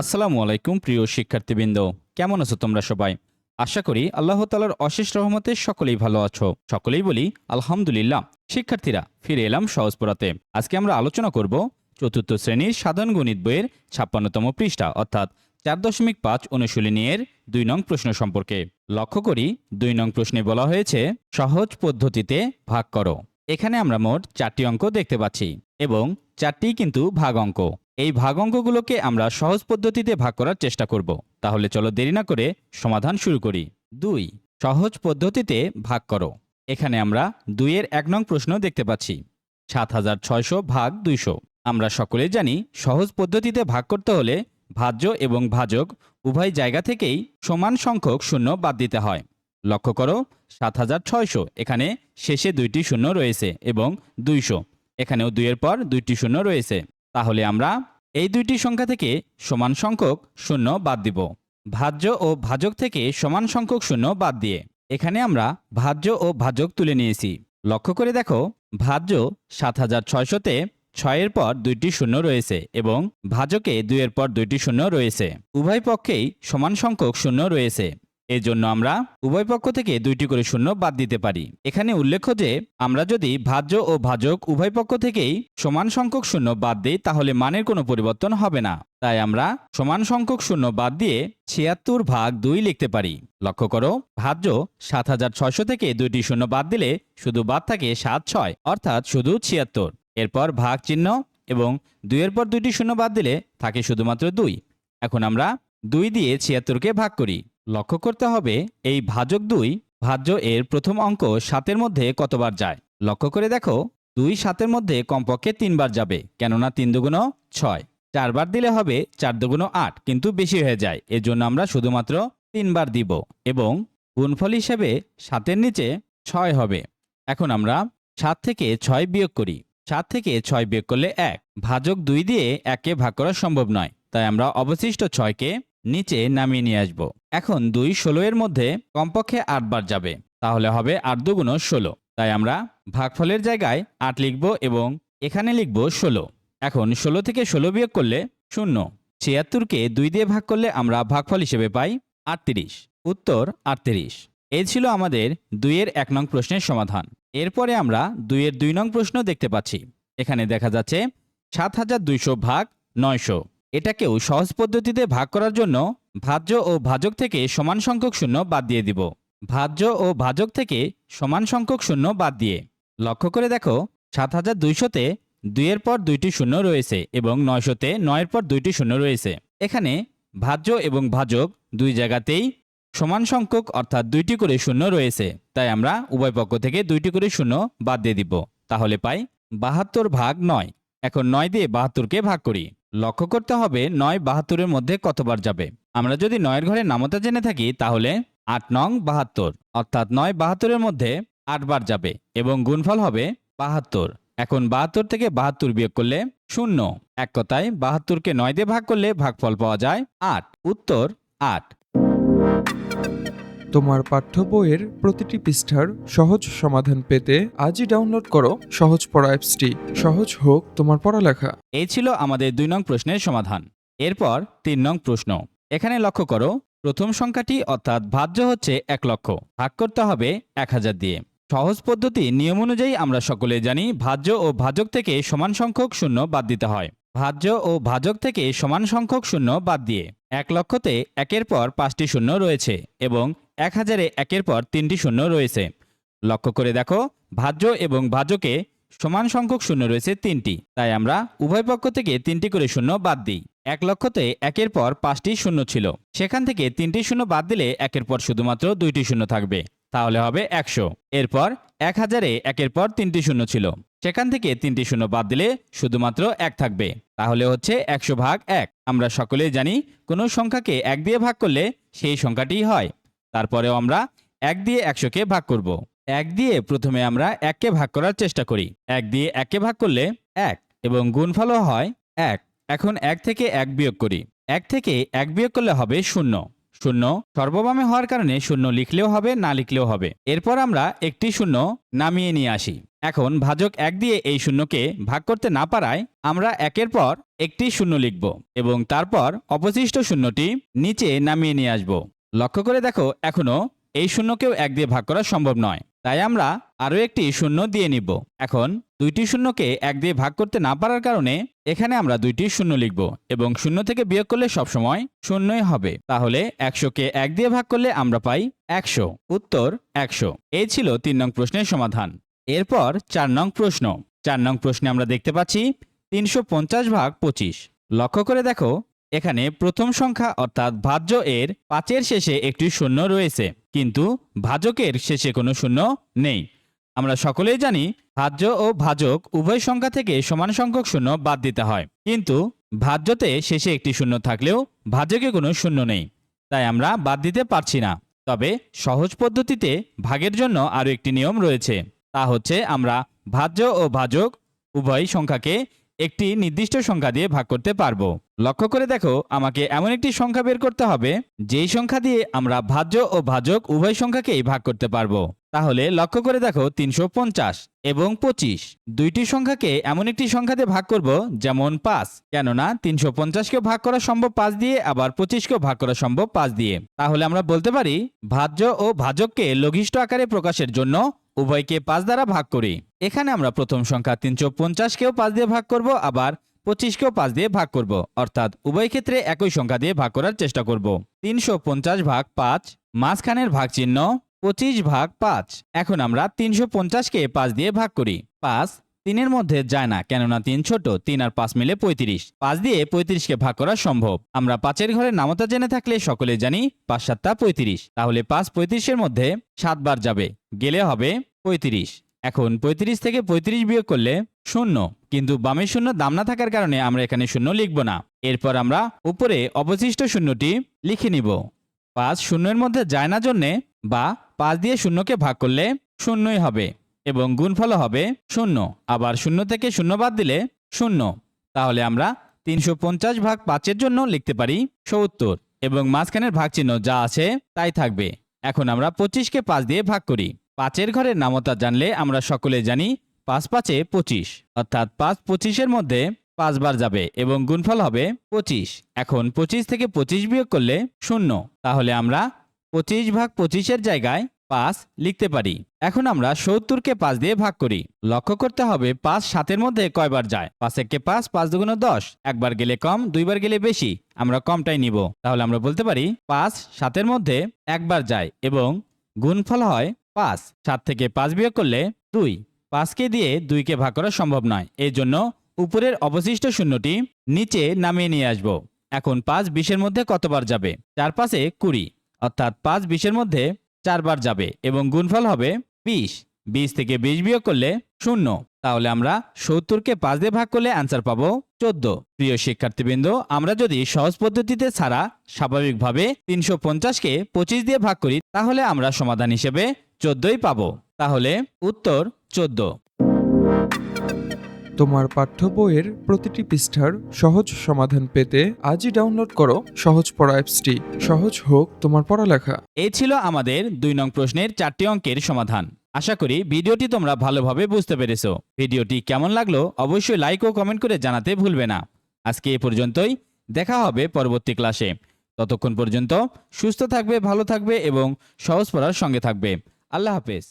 আসসালামু আলাইকুম, প্রিয় শিক্ষার্থীবৃন্দ। কেমন আছো তোমরা সবাই? আশা করি আল্লাহ তালার অশেষ রহমতে সকলেই ভালো আছো। সকলেই বলি, আলহামদুলিল্লাহ। শিক্ষার্থীরা, ফিরে এলাম সহজ পড়াতে। আজকে আমরা আলোচনা করব চতুর্থ শ্রেণির সাধারণ গণিত বইয়ের ছাপ্পান্নতম পৃষ্ঠা, অর্থাৎ চার দশমিক পাঁচ অনুশীলনী এর দুই নং প্রশ্ন সম্পর্কে। লক্ষ্য করি, দুই নং প্রশ্নে বলা হয়েছে, সহজ পদ্ধতিতে ভাগ করো। এখানে আমরা মোট চারটি অঙ্ক দেখতে পাচ্ছি এবং চারটি কিন্তু ভাগ অঙ্ক। এই ভাগ অঙ্কগুলোকে আমরা সহজ পদ্ধতিতে ভাগ করার চেষ্টা করব। তাহলে চলো দেরি না করে সমাধান শুরু করি। দুই, সহজ পদ্ধতিতে ভাগ করো। এখানে আমরা দুইয়ের এক নং প্রশ্ন দেখতে পাচ্ছি। সাত হাজার ছয়শো ভাগ দুইশো। আমরা সকলে জানি সহজ পদ্ধতিতে ভাগ করতে হলে ভাজ্য এবং ভাজক উভয় জায়গা থেকেই সমান সংখ্যক শূন্য বাদ দিতে হয়। লক্ষ্য করো, সাত হাজার ছয়শো, এখানে শেষে দুইটি শূন্য রয়েছে এবং দুইশো। এখানেও দুইয়ের পর দুইটি শূন্য রয়েছে। তাহলে আমরা এই দুইটি সংখ্যা থেকে সমান সংখ্যক শূন্য বাদ দিব। ভাজ্য ও ভাজক থেকে সমান সংখ্যক শূন্য বাদ দিয়ে এখানে আমরা ভাজ্য ও ভাজক তুলে নিয়েছি। লক্ষ্য করে দেখো, ভাজ্য সাত হাজার ছয়শোতে ছয়ের পর দুইটি শূন্য রয়েছে এবং ভাজকে দুইয়ের পর দুইটি শূন্য রয়েছে। উভয় পক্ষেই সমান সংখ্যক শূন্য রয়েছে। এর জন্য আমরা উভয় পক্ষ থেকে দুইটি করে শূন্য বাদ দিতে পারি। এখানে উল্লেখ্য যে, আমরা যদি ভাজ্য ও ভাজক উভয় পক্ষ থেকেই সমান সংখ্যক শূন্য বাদ দিই, তাহলে মানের কোনো পরিবর্তন হবে না। তাই আমরা সমান সংখ্যক শূন্য বাদ দিয়ে ছিয়াত্তর ভাগ দুই লিখতে পারি। লক্ষ্য করো, ভাজ্য সাত হাজার ছয়শো থেকে দুইটি শূন্য বাদ দিলে শুধু বাদ থাকে সাত ছয়, অর্থাৎ শুধু ছিয়াত্তর। এরপর ভাগ চিহ্ন এবং দুইয়ের পর দুইটি শূন্য বাদ দিলে থাকে শুধুমাত্র দুই। এখন আমরা দুই দিয়ে ছিয়াত্তরকে ভাগ করি। লক্ষ্য করতে হবে, এই ভাজক দুই ভাজ্য এর প্রথম অঙ্ক সাতের মধ্যে কতবার যায়? লক্ষ্য করে দেখো, দুই সাতের মধ্যে কমপক্ষে তিনবার যাবে, কেননা তিন দুগুণ ছয়। চারবার দিলে হবে চার দুগুণ আট, কিন্তু বেশি হয়ে যায় এর জন্য আমরা শুধুমাত্র তিনবার দিব এবং গুণফল হিসেবে সাতের নিচে ছয় হবে। এখন আমরা সাত থেকে ছয় বিয়োগ করি। সাত থেকে ছয় বিয়োগ করলে এক। ভাজক দুই দিয়ে একে ভাগ করা সম্ভব নয়, তাই আমরা অবশিষ্ট ছয়কে নিচে নামিয়ে নিয়ে আসব। এখন দুই ষোলো এর মধ্যে কমপক্ষে আটবার যাবে। তাহলে হবে আট দুগুণ ষোলো। তাই আমরা ভাগফলের জায়গায় আট লিখব এবং এখানে লিখব ষোলো। এখন ষোলো থেকে ষোলো বিয়োগ করলে শূন্য। ছিয়াত্তরকে দুই দিয়ে ভাগ করলে আমরা ভাগফল হিসেবে পাই আটত্রিশ। উত্তর আটত্রিশ। এই ছিল আমাদের দুইয়ের এক নং প্রশ্নের সমাধান। এরপরে আমরা দুইয়ের দুই নং প্রশ্ন দেখতে পাচ্ছি। এখানে দেখা যাচ্ছে সাত হাজার দুইশো ভাগ নয়শো। এটাকেও সহজ পদ্ধতিতে ভাগ করার জন্য ভাজ্য ও ভাজক থেকে সমান সংখ্যক শূন্য বাদ দিয়ে দিব। ভাজ্য ও ভাজক থেকে সমান সংখ্যক শূন্য বাদ দিয়ে। লক্ষ্য করে দেখো সাত হাজার দুইশোতে দুইয়ের পর দুইটি শূন্য রয়েছে এবং নয়শোতে নয়ের পর দুইটি শূন্য রয়েছে। এখানে ভাজ্য এবং ভাজক দুই জায়গাতেই সমান সংখ্যক অর্থাৎ দুইটি করে শূন্য রয়েছে। তাই আমরা উভয় পক্ষ থেকে দুইটি করে শূন্য বাদ দিয়ে দিব। তাহলে পাই বাহাত্তর ভাগ নয়। এখন নয় দিয়ে বাহাত্তরকে ভাগ করি। লক্ষ্য করতে হবে নয় বাহাত্তরের মধ্যে কতবার যাবে। আমরা যদি নয়ের ঘরে নামতা জেনে থাকি, তাহলে আট নং বাহাত্তর, অর্থাৎ নয় বাহাত্তরের মধ্যে আটবার যাবে এবং গুণফল হবে বাহাত্তর। এখন বাহাত্তর থেকে বাহাত্তর বিয়োগ করলে শূন্য। এক কথায়, বাহাত্তরকে নয় দিয়ে ভাগ করলে ভাগফল পাওয়া যায় আট। উত্তর আট। তোমার পাঠ্য বইয়ের প্রতিটি পৃষ্ঠার সহজ সমাধান পেতে আজই ডাউনলোড করো সহজ পড়া অ্যাপসটি। সহজ হোক তোমার পড়ালেখা। এই ছিল আমাদের দুই নং প্রশ্নের সমাধান। এরপর তিন নং প্রশ্ন। এখানে লক্ষ্য করো, প্রথম সংখ্যাটি অর্থাৎ ভাজ্য হচ্ছে এক লক্ষ। ভাগ করতে হবে এক হাজার দিয়ে। সহজ পদ্ধতি নিয়ম অনুযায়ী আমরা সকলে জানি, ভাজ্য ও ভাজক থেকে সমান সংখ্যক শূন্য বাদ দিতে হয়। ভাজ্য ও ভাজক থেকে সমান সংখ্যক শূন্য বাদ দিয়ে। এক লক্ষতে একের পর পাঁচটি শূন্য রয়েছে এবং এক হাজারে একের পর তিনটি শূন্য রয়েছে। লক্ষ্য করে দেখো, ভাজ্য এবং ভাজ্যকে সমান সংখ্যক শূন্য রয়েছে তিনটি। তাই আমরা উভয় পক্ষ থেকে তিনটি করে শূন্য বাদ দিই। এক লক্ষতে একের পর পাঁচটি শূন্য ছিল। সেখান থেকে তিনটি শূন্য বাদ দিলে একের পর শুধুমাত্র দুইটি শূন্য থাকবে। তাহলে হবে একশো। এরপর এক হাজারে একের পর তিনটি শূন্য ছিল। সেখান থেকে তিনটি শূন্য বাদ দিলে শুধুমাত্র এক থাকবে। তাহলে হচ্ছে একশো ভাগ এক। আমরা সকলেই জানি, কোনো সংখ্যাকে এক দিয়ে ভাগ করলে সেই সংখ্যাটিই হয়। তারপরেও আমরা এক দিয়ে একশোকে ভাগ করব। এক দিয়ে প্রথমে আমরা এককে ভাগ করার চেষ্টা করি। এক দিয়ে এককে ভাগ করলে এক এবং গুণফলও হয় এক। এখন এক থেকে এক বিয়োগ করি। এক থেকে এক বিয়োগ করলে হবে শূন্য। শূন্য সর্ববামে হওয়ার কারণে শূন্য লিখলেও হবে, না লিখলেও হবে। এরপর আমরা একটি শূন্য নামিয়ে নিয়ে আসি। এখন ভাজক এক দিয়ে এই শূন্যকে ভাগ করতে না পারায় আমরা একের পর একটি শূন্য লিখব এবং তারপর অবশিষ্ট শূন্যটি নিচে নামিয়ে নিয়ে আসব। লক্ষ্য করে দেখো এখনও এই শূন্যকেও এক দিয়ে ভাগ করা সম্ভব নয়। তাই আমরা আরও একটি শূন্য দিয়ে নিব। এখন দুইটি শূন্যকে এক দিয়ে ভাগ করতে না পারার কারণে এখানে আমরা দুইটি শূন্য লিখব এবং শূন্য থেকে বিয়োগ করলে সবসময় শূন্যই হবে। তাহলে একশোকে এক দিয়ে ভাগ করলে আমরা পাই একশো। উত্তর একশো। এই ছিল তিন নং প্রশ্নের সমাধান। এরপর চার নং প্রশ্ন। চার নং প্রশ্নে আমরা দেখতে পাচ্ছি তিনশো পঞ্চাশ ভাগ পঁচিশ। লক্ষ্য করে দেখো এখানে প্রথম সংখ্যা অর্থাৎ ভাজ্য এর পাঁচের শেষে একটি শূন্য রয়েছে। কিন্তু ভাজকের শেষে কোনো শূন্য নেই। আমরা সকলেই জানি ভাজ্য ও ভাজক উভয় সংখ্যা থেকে সমান সংখ্যক শূন্য বাদ দিতে হয়। কিন্তু ভাজ্যতে শেষে একটি শূন্য থাকলেও ভাজকে কোনো শূন্য নেই। তাই আমরা বাদ দিতে পারছি না। তবে সহজ পদ্ধতিতে ভাগের জন্য আরও একটি নিয়ম রয়েছে। তা হচ্ছে আমরা ভাজ্য ও ভাজক উভয় সংখ্যাকে একটি নির্দিষ্ট সংখ্যা দিয়ে ভাগ করতে পারব। লক্ষ্য করে দেখো, আমাকে এমন একটি সংখ্যা বের করতে হবে, যেই সংখ্যা দিয়ে আমরা ভাজ্য ও ভাজক উভয় সংখ্যাকেই ভাগ করতে পারব। তাহলে লক্ষ্য করে দেখো, তিনশো পঞ্চাশ এবং পঁচিশ। দুইটি সংখ্যাকে এমন একটি সংখ্যা দিয়ে ভাগ করব, যেমন পাঁচ। কেননা তিনশো পঞ্চাশকেও ভাগ করা সম্ভব পাঁচ দিয়ে, আবার পঁচিশকেও ভাগ করা সম্ভব পাঁচ দিয়ে। তাহলে আমরা বলতে পারি, ভাজ্য ও ভাজককে লঘিষ্ঠ আকারে প্রকাশের জন্য উভয়কে পাঁচ দ্বারা ভাগ করি। এখানে আমরা প্রথম সংখ্যা তিনশো পঞ্চাশকেও পাঁচ দিয়ে ভাগ করব, আবার পঁচিশকেও পাঁচ দিয়ে ভাগ করব। অর্থাৎ উভয় ক্ষেত্রে একই সংখ্যা দিয়ে ভাগ করার চেষ্টা করব। তিনশো পঞ্চাশ ভাগ পাঁচ, মাঝখানের ভাগ চিহ্ন পঁচিশ ভাগ পাঁচ। এখন আমরা তিনশো পঞ্চাশকে পাঁচ দিয়ে ভাগ করি। পাঁচ তিনের মধ্যে যায় না, কেননা তিন ছোট, তিন আর পাঁচ মিলে পঁয়ত্রিশ। পাঁচ দিয়ে পঁয়ত্রিশকে ভাগ করা সম্ভব। আমরা পাঁচের ঘরে নামতা জেনে থাকলে সকলে জানি পাঁচ সাতটা পঁয়ত্রিশ। তাহলে পাঁচ পঁয়ত্রিশের মধ্যে সাতবার যাবে, গেলে হবে পঁয়ত্রিশ। এখন পঁয়ত্রিশ থেকে পঁয়ত্রিশ বিয়োগ করলে শূন্য। কিন্তু বামের শূন্য দাম না থাকার কারণে আমরা এখানে শূন্য লিখব না। এরপর আমরা উপরে অবশিষ্ট শূন্যটি লিখে নিব। পাঁচ শূন্যের মধ্যে যায় না জন্যে বা পাঁচ দিয়ে শূন্যকে ভাগ করলে শূন্যই হবে। এবং গুণফল হবে শূন্য। আবার শূন্য থেকে শূন্য বাদ দিলে শূন্য। তাহলে আমরা তিনশো পঞ্চাশ ভাগ পাঁচের জন্য লিখতে পারি সত্তর। এবং মাঝখানের ভাগ চিহ্ন যা আছে তাই থাকবে। এখন আমরা পঁচিশকে পাঁচ দিয়ে ভাগ করি। পাঁচের ঘরের নামতা জানলে আমরা সকলে জানি পাঁচ পাঁচে পঁচিশ। অর্থাৎ পাঁচ পঁচিশের মধ্যে পাঁচবার যাবে এবং গুণফল হবে পঁচিশ। এখন পঁচিশ থেকে পঁচিশ বিয়োগ করলে শূন্য। তাহলে আমরা পঁচিশ ভাগ পঁচিশের জায়গায় পাঁচ লিখতে পারি। এখন আমরা সত্তরকে পাঁচ দিয়ে ভাগ করি। লক্ষ্য করতে হবে পাঁচ সাতের মধ্যে কয়বার যায়? পাঁচ একে পাঁচ পাঁচ দুগুণ দশ। একবার গেলে কম, দুইবার গেলে বেশি। আমরা কমটাই নিব। তাহলে আমরা বলতে পারি পাঁচ সাতের মধ্যে একবার যায় এবং গুণফল হয় পাঁচ। সাত থেকে পাঁচ বিয়োগ করলে দুই। পাঁচকে দিয়ে দুইকে ভাগ করা সম্ভব নয়। এই জন্য উপরের অবশিষ্ট শূন্যটি নিচে নামিয়ে নিয়ে আসব। এখন পাঁচ বিশের মধ্যে কতবার যাবে? চার পাশে কুড়ি। অর্থাৎ পাঁচ বিশের মধ্যে চারবার যাবে এবং গুণফল হবে বিশ। বিশ থেকে বিশ বিয়োগ করলে শূন্য। তাহলে আমরা সত্তরকে পাঁচ দিয়ে ভাগ করলে অ্যান্সার পাবো চোদ্দ। প্রিয় শিক্ষার্থীবৃন্দ, আমরা যদি সহজ পদ্ধতিতে ছাড়া স্বাভাবিকভাবে তিনশো পঞ্চাশকে পঁচিশ দিয়ে ভাগ করি, তাহলে আমরা সমাধান হিসেবে চোদ্দই পাবো। তাহলে উত্তর চোদ্দ। তোমার পাঠ্য বইয়ের প্রতিটি পৃষ্ঠার সহজ সমাধান পেতে আজই ডাউনলোড করো সহজ পড়া অ্যাপসটি। সহজ হোক তোমার পড়ালেখা। এই ছিল আমাদের দুই নং প্রশ্নের চারটি অঙ্কের সমাধান। আশা করি ভিডিওটি তোমরা ভালোভাবে বুঝতে পেরেছ। ভিডিওটি কেমন লাগল অবশ্যই লাইক ও কমেন্ট করে জানাতে ভুলবে না। আজকে এ পর্যন্তই। দেখা হবে পরবর্তী ক্লাসে। ততক্ষণ পর্যন্ত সুস্থ থাকবে, ভালো থাকবে এবং সহজ পড়ার সঙ্গে থাকবে। আল্লাহ হাফেজ।